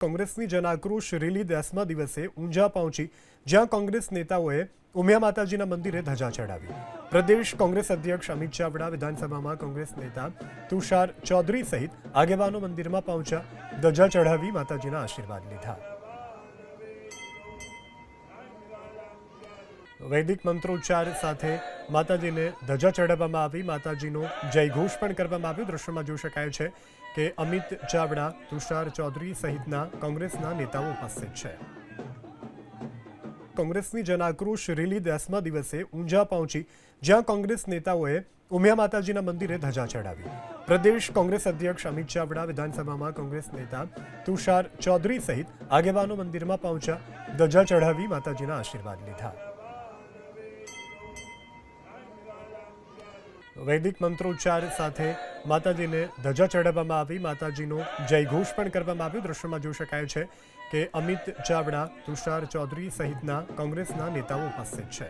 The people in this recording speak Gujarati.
કોંગ્રેસની જનાક્રોશ રેલી દસમા દિવસે ઊંઝા પહોંચી, જ્યાં કોંગ્રેસ નેતાઓએ ઉમિયા માતાજીના મંદિરે ધજા ચડાવી. પ્રદેશ કોંગ્રેસ અધ્યક્ષ અમિત ચાવડા, વિધાનસભામાં કોંગ્રેસ નેતા તુષાર ચૌધરી સહિત આગેવાનો મંદિરમાં પહોંચ્યા, ધજા ચઢાવી માતાજીના આશીર્વાદ લીધા. વૈદિક મંત્રોચ્ચાર સાથે માતાજીને ધજા ચડાવવામાં આવી. માતાજીનો જયઘોષ પણ કરવામાં આવ્યો. દ્રશ્યમાં જોઈ શકાય છે કે અમિત ચાવડા, તુષાર ચૌધરી સહિતના કોંગ્રેસના નેતાઓ ઉપસ્થિત છે. કોંગ્રેસની જનાક્રોશ રેલી દસમા દિવસે ઊંઝા પહોંચી, જ્યાં કોંગ્રેસ નેતાઓએ ઉમિયા માતાજીના મંદિરે ધજા ચડાવી પ્રદેશ કોંગ્રેસ અધ્યક્ષ અમિત ચાવડા, વિધાનસભામાં કોંગ્રેસ નેતા તુષાર ચૌધરી સહિત આગેવાનો મંદિરમાં પહોંચ્યા, ધજા ચઢાવી માતાજીના આશીર્વાદ લીધા. વૈદિક મંત્રોચ્ચાર સાથે માતાજીને ધજા ચડાવવામાં આવી. માતાજીનો જયઘોષ પણ કરવામાં આવ્યો. દ્રશ્યમાં જોઈ શકાય છે કે અમિત ચાવડા, તુષાર ચૌધરી સહિતના કોંગ્રેસના નેતાઓ ઉપસ્થિત છે.